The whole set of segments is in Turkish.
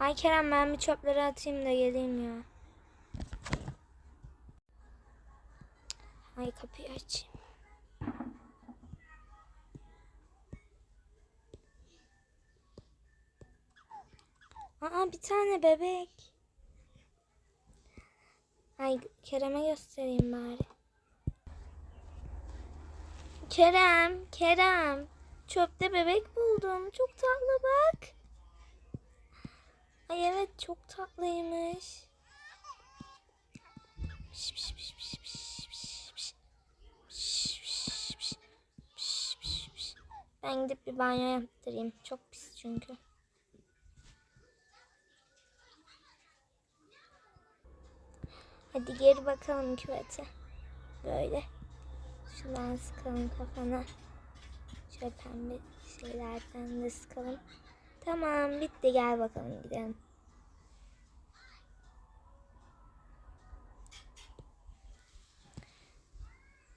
Ay Kerem ben bir çöpleri atayım da geleyim ya. Ay kapıyı açayım. Aa bir tane bebek. Ay Kerem'e göstereyim bari. Kerem, Kerem. Çöpte bebek buldum. Çok tatlı bak. Ay evet çok tatlıymış. Ben gidip bir banyo yaptırayım. Çok pis çünkü. Hadi geri bakalım küvete. Böyle. Şuradan sıkalım kafana. Şöyle pembe şeylerden de sıkalım. Tamam bitti gel bakalım gidelim.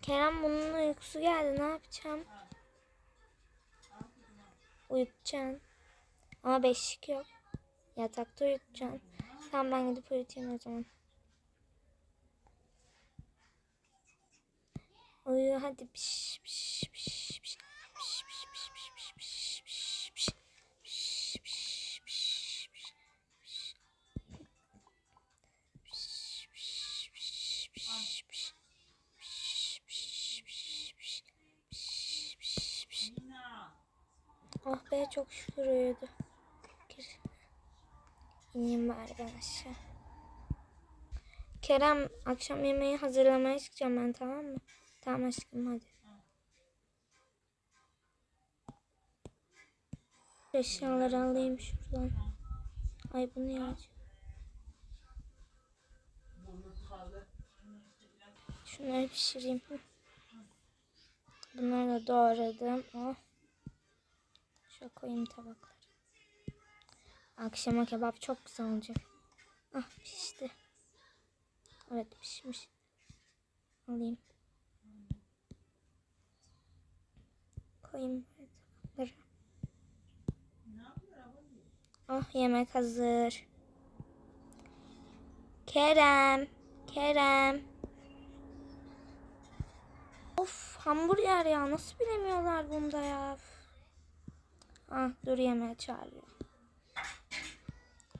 Kerem bunun uykusu geldi ne yapacağım? Uyutacaksın. Ama beşik yok. Yatakta uyutacaksın. Tamam ben gidip uyutayım o zaman. Uyu hadi piş piş piş Oh be çok şükür uyudu. Gir. İneyim bari ben aşağı. Kerem akşam yemeği hazırlamaya çıkacağım ben tamam mı? Tamam aşkım hadi. Eşyaları alayım şuradan. Ay bu ne acı? Şunları pişireyim. Bunları da doğradım. Oh. Şöyle koyayım tabakları. Akşama kebap çok güzel olacak. Ah pişti. Evet pişmiş. Alayım. Koyayım böyle tabaklara. Oh yemek hazır. Kerem. Kerem. Of hamburger ya nasıl bilemiyorlar bunda ya. Ah dur yemeğe çağırıyor.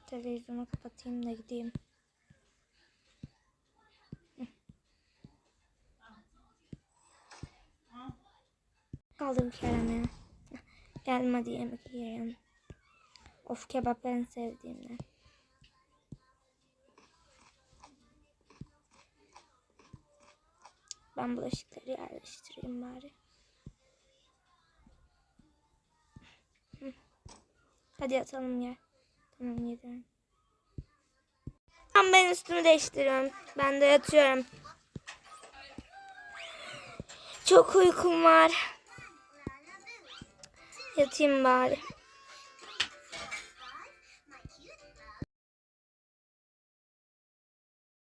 Televizyonu kapatayım da gideyim. Kaldım Kerem'e. Geldim hadi yemek yiyelim. Of kebap en sevdiğimden. Ben bulaşıkları yerleştireyim bari. Hadi yatalım gel. Tamam yedim. Tamam ben üstümü değiştiriyorum. Ben de yatıyorum. Çok uykum var. Yatayım bari.